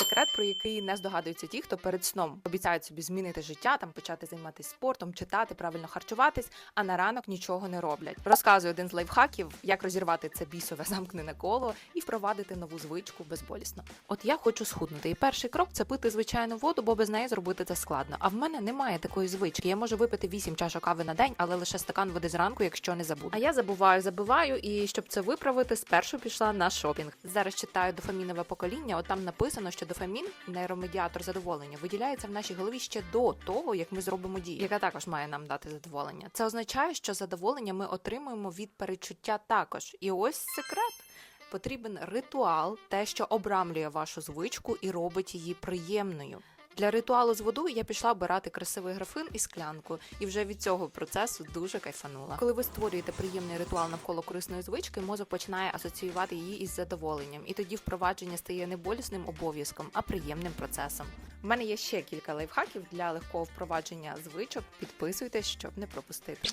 Секрет, про який не здогадуються ті, хто перед сном обіцяють собі змінити життя, там почати займатися спортом, читати, правильно харчуватись, а на ранок нічого не роблять. Розказую один з лайфхаків, як розірвати це бісове замкнене коло і впровадити нову звичку безболісно. От я хочу схуднути, і перший крок це пити звичайну воду, бо без неї зробити це складно. А в мене немає такої звички. Я можу випити 8 чашок кави на день, але лише стакан води зранку, якщо не забуду. А я забуваю, забиваю, і щоб це виправити, спершу пішла на шопінг. Зараз читаю дофамінове покоління. От там написано, що дофамін, нейромедіатор задоволення, виділяється в нашій голові ще до того, як ми зробимо дію, яка також має нам дати задоволення. Це означає, що задоволення ми отримуємо від перечуття також. І ось секрет. Потрібен ритуал, те, що обрамлює вашу звичку і робить її приємною. Для ритуалу з водою я пішла обирати красивий графин і склянку, і вже від цього процесу дуже кайфанула. Коли ви створюєте приємний ритуал навколо корисної звички, мозок починає асоціювати її із задоволенням, і тоді впровадження стає не болісним обов'язком, а приємним процесом. У мене є ще кілька лайфхаків для легкого впровадження звичок. Підписуйтесь, щоб не пропустити.